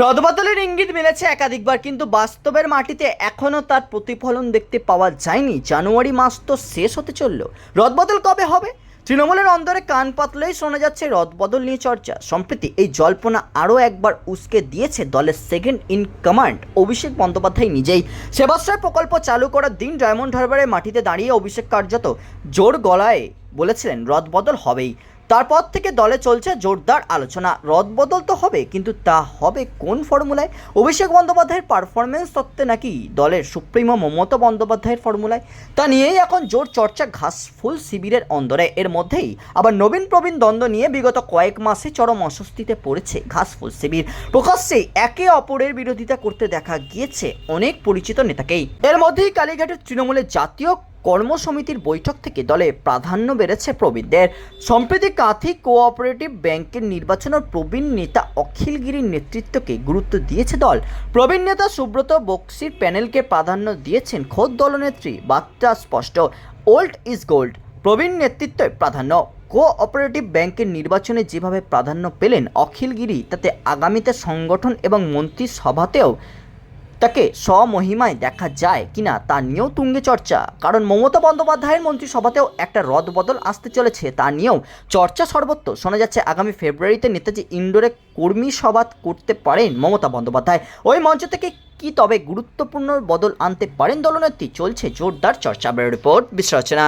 রদবদলের ইঙ্গিত মিলেছে একাধিকবার, কিন্তু বাস্তবের মাটিতে এখনও তার প্রতিফলন দেখতে পাওয়া যায়নি। জানুয়ারি মাস তো শেষ হতে চলল। রদবদল কবে হবে? তৃণমূলের অন্দরে কান পাতলেই শোনা যাচ্ছে রদবদল নিয়ে চর্চা। সম্প্রতি এই জল্পনা আরও একবার উস্কে দিয়েছে দলের second in command, Abhishek Bandyopadhyay নিজেই। সেবাশ্রয় প্রকল্প চালু করার দিন ডায়মন্ড হারবারের মাটিতে দাঁড়িয়ে অভিষেক কার্যত জোর গলায় বলেছিলেন, রদবদল হবেই। তারপর থেকে দলে চলছে জোরদার আলোচনা। রদবদল তো হবে, কিন্তু তা হবে কোন ফর্মুলায়? অভিষেক বন্দ্যোপাধ্যায়ের পারফরমেন্স তত্ত্বে নাকি দলের সুপ্রিমো মমতা বন্দ্যোপাধ্যায়ের ফর্মুলায়? তা নিয়েই এখন জোর চর্চা ঘাসফুল শিবিরের অন্দরে। এর মধ্যেই আবার নবীন প্রবীণ দ্বন্দ্ব নিয়ে বিগত কয়েক মাসে চরম অস্বস্তিতে পড়েছে ঘাসফুল শিবির। প্রকাশ্যে একে অপরের বিরোধিতা করতে দেখা গিয়েছে অনেক পরিচিত নেতাকেই। এর মধ্যেই কালীঘাটের তৃণমূলের জাতীয় কর্মসমিতির বৈঠক থেকে দলে প্রাধান্য বেড়েছে প্রবীণদের। সম্প্রতি কাঁথি কোঅপারেটিভ ব্যাংকের নির্বাচনের প্রবীণ নেতা অখিলগিরির নেতৃত্বকে গুরুত্ব দিয়েছে দল। প্রবীণ নেতা সুব্রত বক্সির প্যানেলকে প্রাধান্য দিয়েছেন খোদ দলনেত্রী, বার্তা স্পষ্ট, ওল্ড ইজ গোল্ড। প্রবীণ নেতৃত্বে প্রাধান্য। কোঅপারেটিভ ব্যাংকের নির্বাচনে যেভাবে প্রাধান্য পেলেন অখিলগিরি তাতে আগামীতে সংগঠন এবং মন্ত্রিসভাতেও তাকে স্বমহিমায় দেখা যায় কিনা তা নিয়েও তুঙ্গে চর্চা। কারণ মমতা বন্দ্যোপাধ্যায়ের মন্ত্রিসভাতেও একটা রদবদল আসতে চলেছে, তা নিয়েও চর্চা সর্বত্র। শোনা যাচ্ছে, আগামী ফেব্রুয়ারিতে নেতাজি ইন্ডোরে কর্মী সভা করতে পারেন মমতা বন্দ্যোপাধ্যায়। ওই মঞ্চ থেকে কি তবে গুরুত্বপূর্ণ বদল আনতে পারেন দলনেত্রী? চলছে জোরদার চর্চা রিপোর্ট, বিশ্লেষণা।